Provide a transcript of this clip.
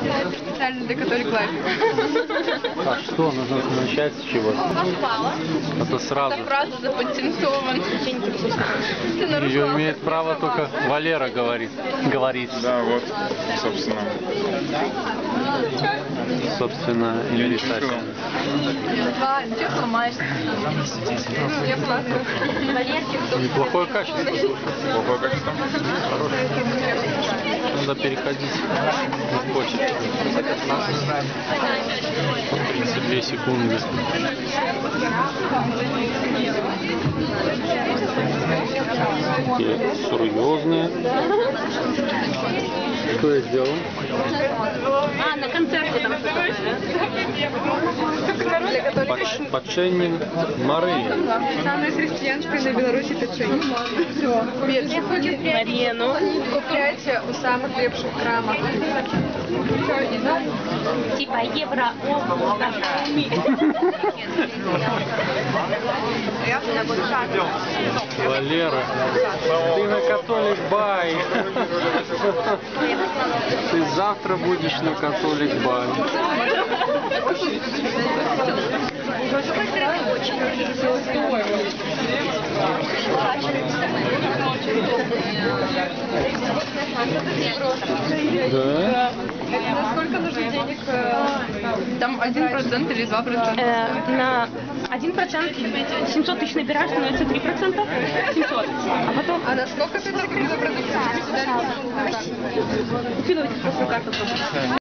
Специально для Catholic Life. А что, нужно начать с чего? Попала. А то сразу. Это фраза запатентована. Ты Ее имеет право только Валера говорит. Говорить. Да, вот, собственно. Собственно, и Я не писать. чувствую. Два тихо ломаешь. Ну, я плакаю. Неплохое качество. Плохое качество. Надо переходить на почту. 32 секунды. Такие серьезные. Что я сделал? А, на концерте Поченнин Мария. Самое христианское на Беларуси печенье. Все. Мария, ну. Купляйте у самых лепших крамов. Типа евро. Валера, ты на католик бай. Завтра будешь на католик бай. Да? На сколько нужно денег? Там один процент или два процента? Э, на 1% 700 тысяч набираешь, становится 3%. 700. А А на сколько ты закрыла продукцию? скидывайте просто карту.